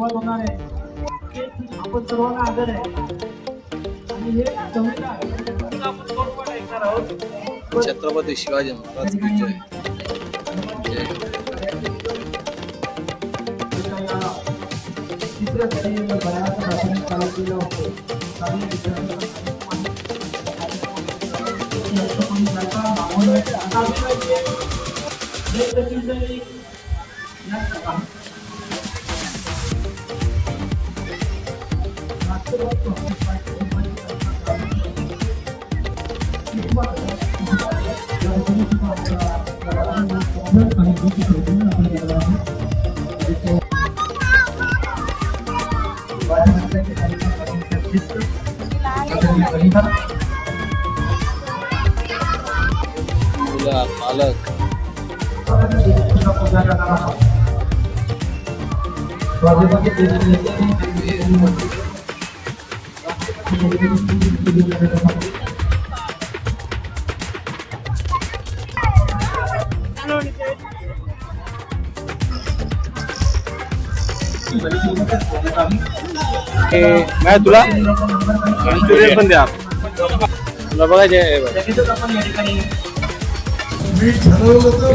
सुरुवात होणार आहे. आपण सर्वांना आदर आहे. आणि हे. आपण ऐकणार आहोत. छत्रपती शिवाजी महाराज की जय. जय. तिसऱ्या घरी बऱ्याच प्राथमिक चालू केलं होतं काही विद्यार्थ्यांना पण त्याचा माहोल आहे. आता आपल्याला जे जे प्रचितीने या सभा. मुलं पालक काय तुला? मंचुरियन पण द्या तुला बघायचे आहे बघ. लगेचच आपण या ठिकाणी मी ठरवलं तर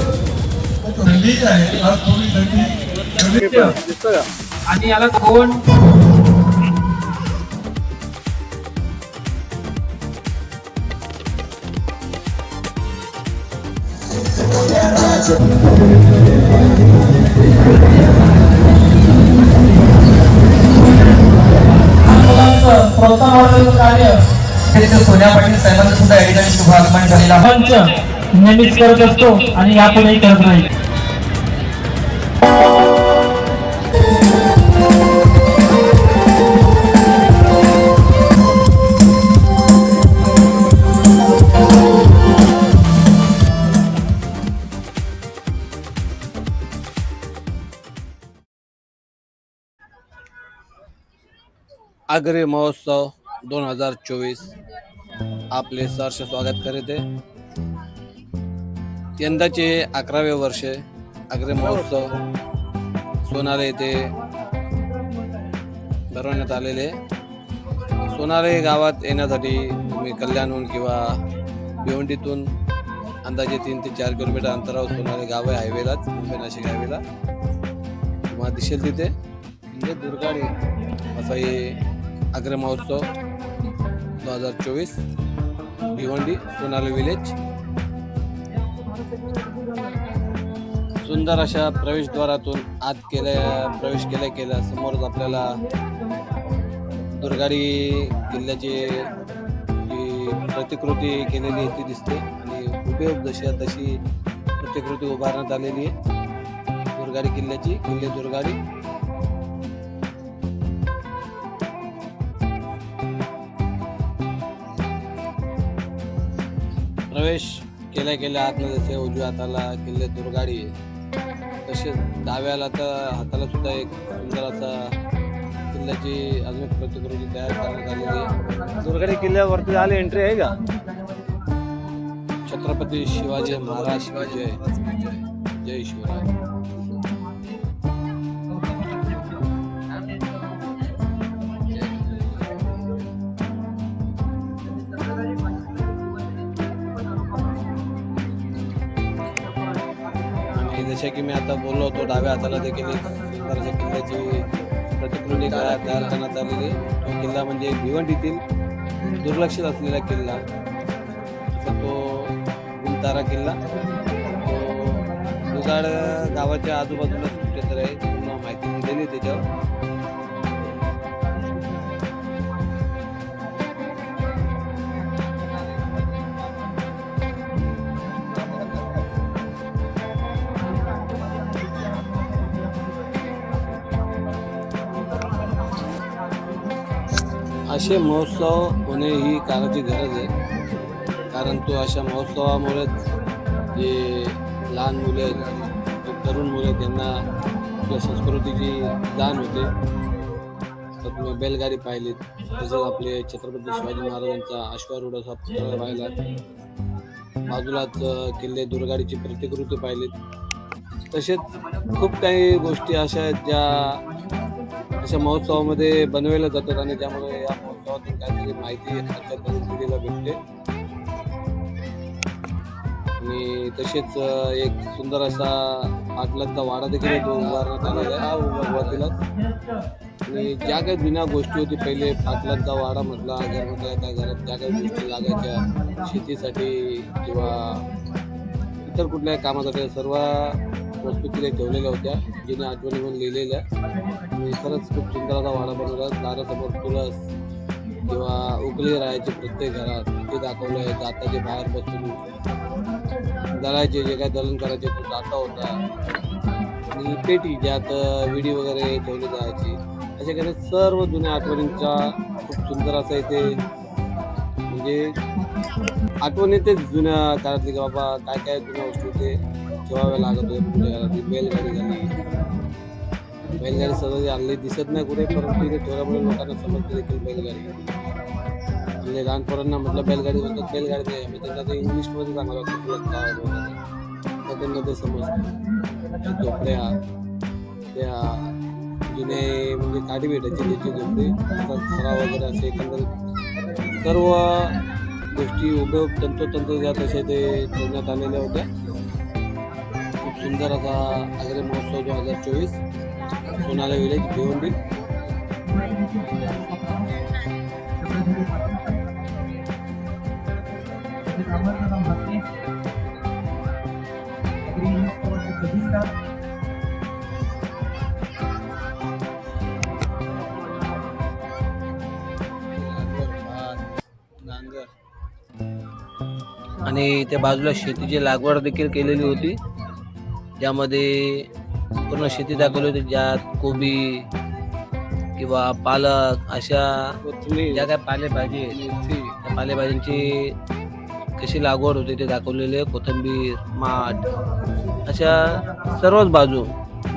थंडी आहे आज थोडी थंडी थंडी दिसतं का आणि याला दोन प्रोत्साहन कार्य. सोन्या पाटील साहेबांचं सुद्धा या ठिकाणी शुभ आगमन झालेलं पंच नेहमीच करत असतो आणि यापुढेही करत राहील. आग्रे महोत्सव दोन हजार चोवीस. आपले सहर्ष स्वागत करीत आहे. यंदाचे अकरावे वर्ष आग्रे महोत्सव सोनाले येथे भरवण्यात आलेले सोनाले गावात येण्यासाठी तुम्ही कल्याणहून किंवा भिवंडीतून अंदाजे तीन ते चार किलोमीटर अंतरावर सोनाले गाव आहे हायवेलाच मुंबई नाशिक हायवेला तुम्हाला दिसेल तिथे. म्हणजे दुर्गाडी असं हे आग्रा महोत्सव दोन हजार चोवीस भिवंडी सोनाली विलेज. सुंदर अशा प्रवेशद्वारातून आत केल्या प्रवेश केल्या केल्या. समोरच आपल्याला दुर्गाडी किल्ल्याची जी प्रतिकृती केलेली आहे ती दिसते. आणि हुबेहूब जशी तशी प्रतिकृती उभारण्यात आलेली आहे. दुर्गाडी किल्ल्याची किल्ले दुर्गाडी. प्रवेश केल्या केल्या आतमध्ये जसे उजव्या हाताला किल्ले दुर्गाडी आहे. तसेच डाव्याला तर हाताला सुद्धा एक सुंदर असा किल्ल्याची अजून प्रतिकृती तयार करण्यात आलेली आहे. दुर्गाडी किल्ल्यावरती आली एंट्री आहे का? छत्रपती शिवाजी महाराज शिवाजी जय. जय शिवराय. जसे की मी आता बोललो होतो डाव्या हाताला देखील एक किल्ल्याची प्रतिकृती तयार करण्यात आलेली. तो किल्ला म्हणजे भिवंडीतील दुर्लक्षित असलेला किल्ला. तो गुलतारा किल्ला. तो दुधाड गावाच्या आजूबाजूला कुठेतरी आहे पूर्ण माहिती दिलेली त्याच्यावर. असे महोत्सव होणे ही काळाची गरज आहे. कारण तो अशा महोत्सवामुळेच जे लहान मुले आहेत, तरुण मुले आहेत, त्यांना आपल्या संस्कृतीची जाण होते. तर तुम्ही बैलगाडी पाहिलीत तसंच आपले छत्रपती शिवाजी महाराजांचा अश्वारूढ असा पुतळा पाहिलात बाजूलाच किल्ले दुर्गाडीची प्रतिकृती पाहिलीत. तसेच खूप काही गोष्टी अशा आहेत ज्या अशा महोत्सवामध्ये बनवल्या जातात आणि त्यामुळे या महोत्सवातून काहीतरी माहिती आजच्या परिस्थितीला भेटते आणि तसेच एक सुंदर असा पाटलांचा वाडा देखील उभारण्यात आलेला आहे. हा आणि ज्या काही जुन्या गोष्टी होती पहिले पाटलांचा वाडा म्हटला घर म्हटलं त्या घरात ज्या काही गोष्टी लागायच्या शेतीसाठी किंवा इतर कुठल्याही कामासाठी सर्व वस्तू तिथे ठेवलेल्या होत्या जिने आठवणी म्हणून लिहिलेल्या. आणि खरंच खूप सुंदर असा वाडा बनवला. दारासमोर तुळस किंवा उकळी राहायचे प्रत्येक घरात ते दाखवलं आहे दाताचे बाहेर बसून दळायचे जे काय दळण करायचे तो दाता होता. आणि पेटी ज्यात विडी वगैरे ठेवली जायची. अशा काही सर्व जुन्या आठवणींचा खूप सुंदर असा इथे म्हणजे आठवण येतेच जुन्या काळातली की बाबा काय काय जुन्या वस्तू ते ठेवाव्या लागत होते म्हणजे पुढे घरात बैलगाडी झाली बैलगाडी सहज आणली. दिसत नाही कुठे परंतु इथे थोड्यामुळे लोकांना समजते देखील बैलगाडी. म्हणजे आणि लहान पोरांना म्हटलं बैलगाडी म्हणतात बैलगाडी नाही. आम्ही त्यांना ते इंग्लिशमध्ये सांगावं लागतं तुला काय वगैरे तर त्यांना ते समजतं. झोपड्या त्या जुने म्हणजे काठी भेटायची त्याची झोपडे त्याचा खरा वगैरे असे एकंदरीत सर्व गोष्टी उपयोग तंतोतंत ज्या तसे ते ठेवण्यात आलेल्या होत्या. खूप सुंदर असा आग्रे महोत्सव दोन हजार चोवीस. सोनाला विलेज भिवंडी. आणि त्या बाजूला शेतीची लागवड देखील केलेली होती. ज्यामध्ये पूर्ण शेती दाखवली होती ज्यात कोबी किंवा पालक अशा ज्या काय पालेभाजी आहेत, त्या पालेभाज्यांची कशी लागवड होते ते दाखवलेले आहे. कोथिंबीर माठ अशा सर्वच बाजू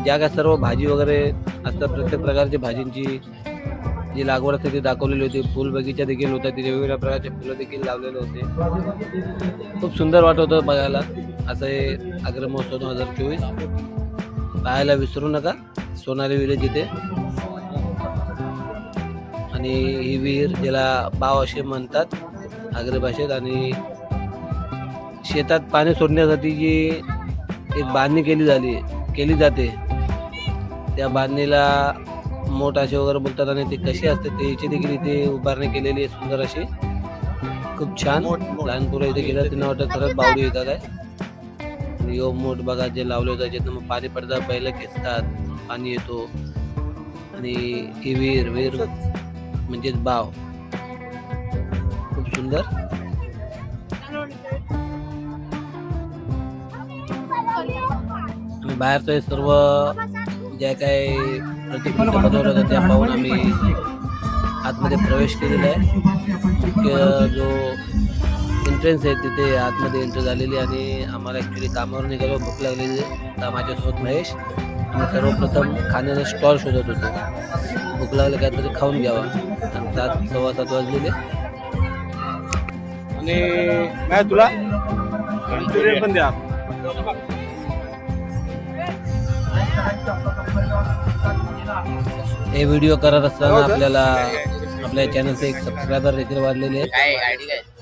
ज्या काय सर्व भाजी वगैरे असतात प्रत्येक प्रकारची भाजींची जी लागवड असते ती दाखवलेली होती. फुल बगीचा देखील होता तिथे वेगवेगळ्या प्रकारचे फुलं देखील लावलेले होते. खूप सुंदर वाटत होतं बघायला. असं हे आग्रा महोत्सव दोन हजार चोवीस. पाहायला विसरू नका. सोनाली विलेज इथे. आणि ही विहीर ज्याला बाव असे म्हणतात आग्रे भाषेत. आणि शेतात पाणी सोडण्यासाठी जी एक बांधणी केली झाली केली जाते त्या बांधणीला मोठ असे वगैरे बोलतात आणि ते कशी असते त्याची देखील इथे उभारणी केलेली आहे सुंदर अशी. खूप छान. लहान पोरं इथे गेलं त्यांना वाटत खरंच बावली येतात आहे आणि यो मोठ बघा जे लावले होतं ज्यातनं मग पाणी पडतात पहिले खेचतात पाणी येतो. आणि ही विहीर विहीर म्हणजेच बाव. खूप सुंदर. आणि बाहेरचं हे सर्व ज्या काही प्रतिकृती बनवलं होतं त्या पाहून आम्ही आतमध्ये प्रवेश केलेला आहे. मुख्य जो एंट्रन्स आहे तिथे आतमध्ये एंट्री झालेली आणि आम्हाला ॲक्च्युली कामावर निघालो भूक लागलेली. आहे तर माझ्यासोबत महेश. आणि सर्वप्रथम खाण्याचा स्टॉल शोधत होतो. भूक लागले काहीतरी खाऊन घ्यावा. आणि सात सव्वा सात वाजलेले. आणि काय तुला? मंचुरियन पण द्या. हे व्हिडिओ करत असताना आपल्याला आपल्या चॅनलचे एक सबस्क्रायबर देखील वाढलेले आहेत.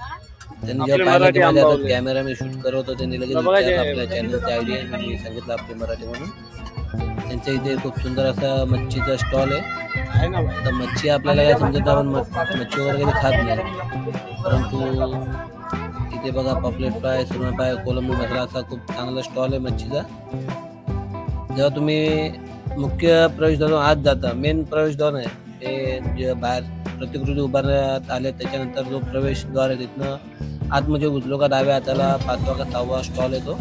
त्यांनी जेव्हा पाहिलं की माझ्या हातात कॅमेरा मी शूट करत होतो त्यांनी लगेच विचारलं आपल्या चॅनलची आयडी आहे मी सांगितलं आपली मराठी म्हणून. त्यांच्या इथे खूप सुंदर असा मच्छीचा स्टॉल आहे. तर मच्छी आपल्याला काय समजत आपण मच्छी वगैरे खात नाही. परंतु इथे बघा पॉपलेट फ्राय सुरमई फ्राय कोलंबी मसाला असा खूप चांगला स्टॉल आहे मच्छीचा. जेव्हा तुम्ही मुख्य प्रवेशद्वार आत जाता मेन प्रवेशद्वार आहे ते जे बाहेर प्रतिकृती उभारण्यात आले त्याच्यानंतर जो प्रवेशद्वार आहे तिथनं आतमध्ये घुसलो का डाव्या हाताला पाचवा का सहावा स्टॉल येतो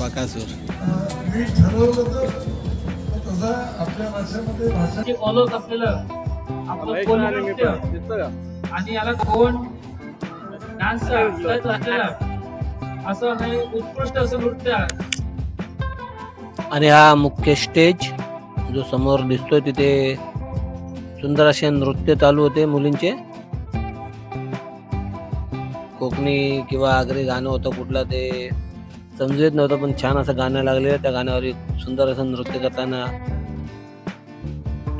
बाकासूर. आणि याला कोण? असं नाही उत्कृष्ट असं नृत्य. आणि हा मुख्य स्टेज जो समोर दिसतोय तिथे सुंदर असे नृत्य चालू होते मुलींचे. कोकणी किंवा आगरी गाणं होतं कुठलं ते समजू येत नव्हतं पण छान असं गाणं लागलेलं त्या गाण्यावर एक सुंदर असं नृत्य करताना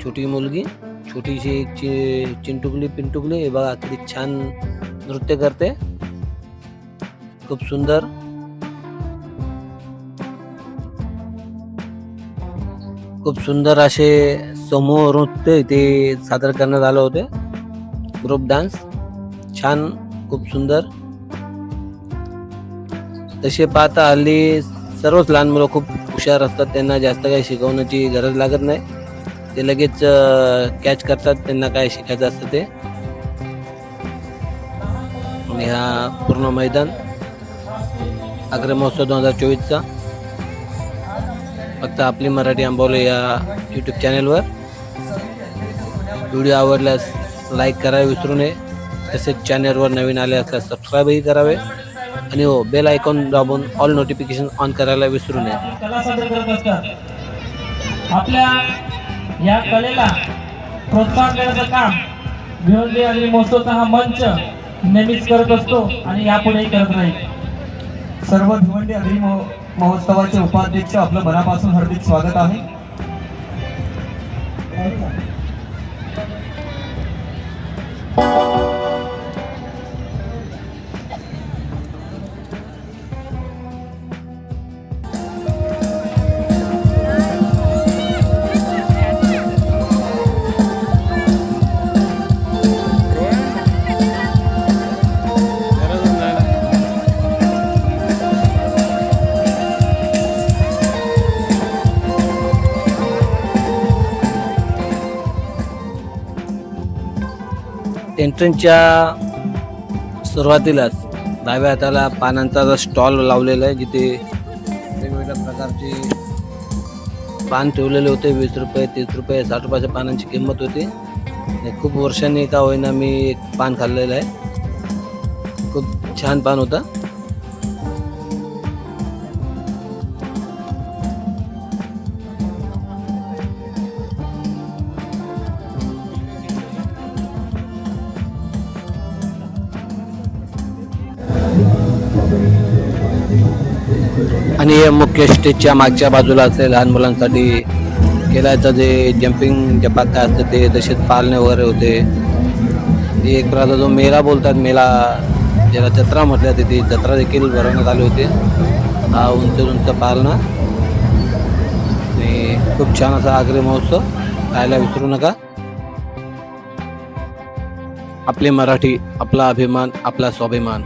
छोटी मुलगी छोटीशी चि चिंटुकली पिंटुकली हे बघा किती छान नृत्य करते. खूप सुंदर. खूप सुंदर असे समूह नृत्य इथे सादर करण्यात आले होते. ग्रुप डान्स छान खूप सुंदर. तसे पाहता हल्ली सर्वच लहान मुलं खूप हुशार असतात. त्यांना जास्त काही शिकवण्याची गरज लागत नाही. ते लगेच कॅच करतात. त्यांना काय शिकायचं असतं ते. आणि हा पूर्ण मैदान अग्र महोत्सव दोन हजार चोवीसचा. फक्त आपली मराठी आंबवले या यूट्यूब चॅनेलवर व्हिडिओ आवडल्यास लाईक करावे विसरू नये. तसेच चॅनेलवर नवीन आले असल्यास सबस्क्राईबही करावे. आणि हो बेल आयकॉन दाबून ऑल नोटिफिकेशन ऑन करायला विसरू नये. आपल्या या कलेला प्रोत्साहन देण्याचं काम भिवंडी आणि महोत्सवचा हा मंच नेहमीच करत असतो आणि यापुढेही करत राहील. सर्व भिवंडी महो- महोत्सवाचे उपाध्यक्ष आपलं मनापासून हार्दिक स्वागत आहे. एंट्रन्सच्या सुरुवातीलाच डाव्या हाताला पानांचा स्टॉल लावलेला आहे जिथे वेगवेगळ्या प्रकारचे पान ठेवलेले होते वीस रुपये तीस रुपये साठ रुपयाच्या पानांची किंमत होती. आणि खूप वर्षांनी का होईना मी एक पान खाल्लेलं आहे. खूप छान पान होतं. आणि मुख्य स्टेजच्या मागच्या बाजूला असते लहान मुलांसाठी खेळायचं जे जम्पिंग जे काय असतं ते तसेच पालणे वगैरे होते. एक प्रकारचा जो मेला बोलतात मेला ज्याला जत्रा म्हटल्या तिथे जत्रा देखील भरवण्यात आली होती. हा उंच उंच पालणा आणि खूप छान असा आग्रे महोत्सव. पाहायला विसरू नका. आपली मराठी आपला अभिमान आपला स्वाभिमान.